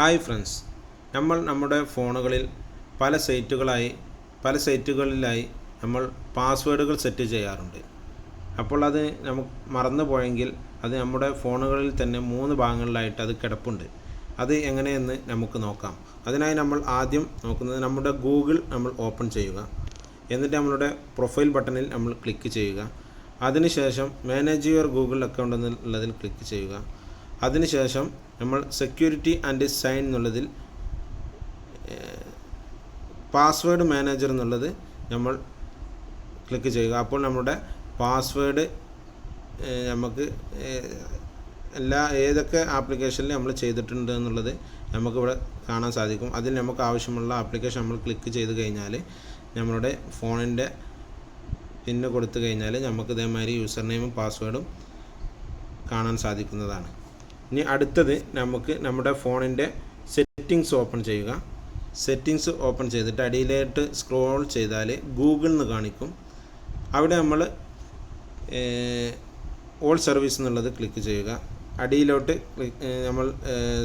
Hi friends നമ്മൾ നമ്മുടെ ഫോണുകളിൽ പല സൈറ്റുകളായി പല സൈറ്റുകളിലായി നമ്മൾ പാസ്വേഡുകൾ സെറ്റ് ചെയ്യാറുണ്ട്. അപ്പോൾ അത് നമുക്ക് മറന്നു പോയെങ്കിൽ അത് നമ്മുടെ ഫോണുകളിൽ തന്നെ മൂന്ന് ഭാഗങ്ങളിലായിട്ട് അത് കിടപ്പുണ്ട്. അത് എങ്ങനെയെന്ന് നമുക്ക് നോക്കാം. അതിനായി നമ്മൾ ആദ്യം നോക്കുന്നത് നമ്മുടെ ഗൂഗിൾ നമ്മൾ ഓപ്പൺ ചെയ്യുക. എന്നിട്ട് നമ്മളുടെ പ്രൊഫൈൽ ബട്ടണിൽ നമ്മൾ ക്ലിക്ക് ചെയ്യുക. അതിനുശേഷം മാനേജ് യുവർ ഗൂഗിൾ അക്കൗണ്ട് എന്നുള്ളതിൽ ക്ലിക്ക് ചെയ്യുക. അതിനുശേഷം നമ്മൾ സെക്യൂരിറ്റി ആൻഡ് സൈൻ എന്നുള്ളതിൽ പാസ്വേഡ് മാനേജർ എന്നുള്ളത് നമ്മൾ ക്ലിക്ക് ചെയ്യുക. അപ്പോൾ നമ്മുടെ പാസ്വേഡ് നമുക്ക് എല്ലാ ഏതൊക്കെ ആപ്ലിക്കേഷനിൽ നമ്മൾ ചെയ്തിട്ടുണ്ട് എന്നുള്ളത് നമുക്കിവിടെ കാണാൻ സാധിക്കും. അതിൽ നമുക്ക് ആവശ്യമുള്ള ആപ്ലിക്കേഷൻ നമ്മൾ ക്ലിക്ക് ചെയ്ത് കഴിഞ്ഞാൽ നമ്മളുടെ ഫോണിന്റെ പിന്നെ കൊടുത്തു കഴിഞ്ഞാൽ നമുക്ക് ഇതേമാതിരി യൂസർ നെയിമും പാസ്വേഡും കാണാൻ സാധിക്കുന്നതാണ്. ഇനി അടുത്തത് നമുക്ക് നമ്മുടെ ഫോണിന്റെ സെറ്റിങ്സ് ഓപ്പൺ ചെയ്യുക. സെറ്റിങ്സ് ഓപ്പൺ ചെയ്തിട്ട് അടിയിലോട്ട് സ്ക്രോൾ ചെയ്താൽ ഗൂഗിൾ എന്ന് കാണിക്കും. അവിടെ നമ്മൾ ഓൾ സർവീസ് എന്നുള്ളത് ക്ലിക്ക് ചെയ്യുക. അടിയിലോട്ട് നമ്മൾ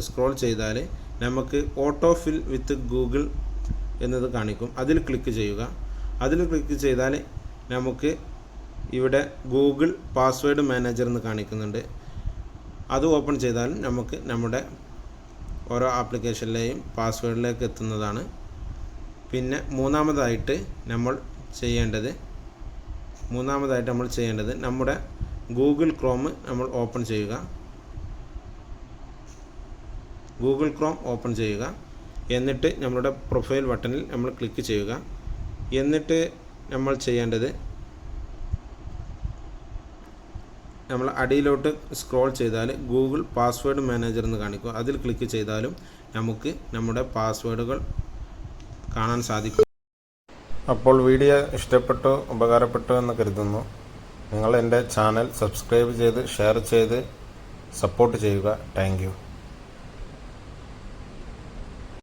സ്ക്രോൾ ചെയ്താൽ നമുക്ക് ഓട്ടോ ഫിൽ വിത്ത് ഗൂഗിൾ എന്നത് കാണിക്കും. അതിൽ ക്ലിക്ക് ചെയ്യുക. അതിൽ ക്ലിക്ക് ചെയ്താൽ നമുക്ക് ഇവിടെ ഗൂഗിൾ പാസ്വേഡ് മാനേജർ എന്ന് കാണിക്കുന്നുണ്ട്. അത് ഓപ്പൺ ചെയ്താലും നമുക്ക് നമ്മുടെ ഓരോ ആപ്ലിക്കേഷനിലെയും പാസ്വേഡിലേക്ക് എത്തുന്നതാണ്. പിന്നെ മൂന്നാമതായിട്ട് നമ്മൾ ചെയ്യേണ്ടത് മൂന്നാമതായിട്ട് നമ്മൾ ചെയ്യേണ്ടത് നമ്മുടെ ഗൂഗിൾ ക്രോം നമ്മൾ ഓപ്പൺ ചെയ്യുക. ഗൂഗിൾ ക്രോം ഓപ്പൺ ചെയ്യുക. എന്നിട്ട് നമ്മളുടെ പ്രൊഫൈൽ ബട്ടണിൽ നമ്മൾ ക്ലിക്ക് ചെയ്യുക. എന്നിട്ട് നമ്മൾ ചെയ്യേണ്ടത് നമ്മൾ അടിയിലോട്ട് സ്ക്രോൾ ചെയ്താൽ ഗൂഗിൾ പാസ്വേഡ് മാനേജർ എന്ന് കാണിക്കും. അതിൽ ക്ലിക്ക് ചെയ്താലും നമുക്ക് നമ്മുടെ പാസ്വേഡുകൾ കാണാൻ സാധിക്കും. അപ്പോൾ വീഡിയോ ഇഷ്ടപ്പെട്ടു ഉപകാരപ്പെട്ടു എന്ന് കരുതുന്നു. നിങ്ങൾ എന്റെ ചാനൽ സബ്സ്ക്രൈബ് ചെയ്ത് ഷെയർ ചെയ്ത് സപ്പോർട്ട് ചെയ്യുക. താങ്ക്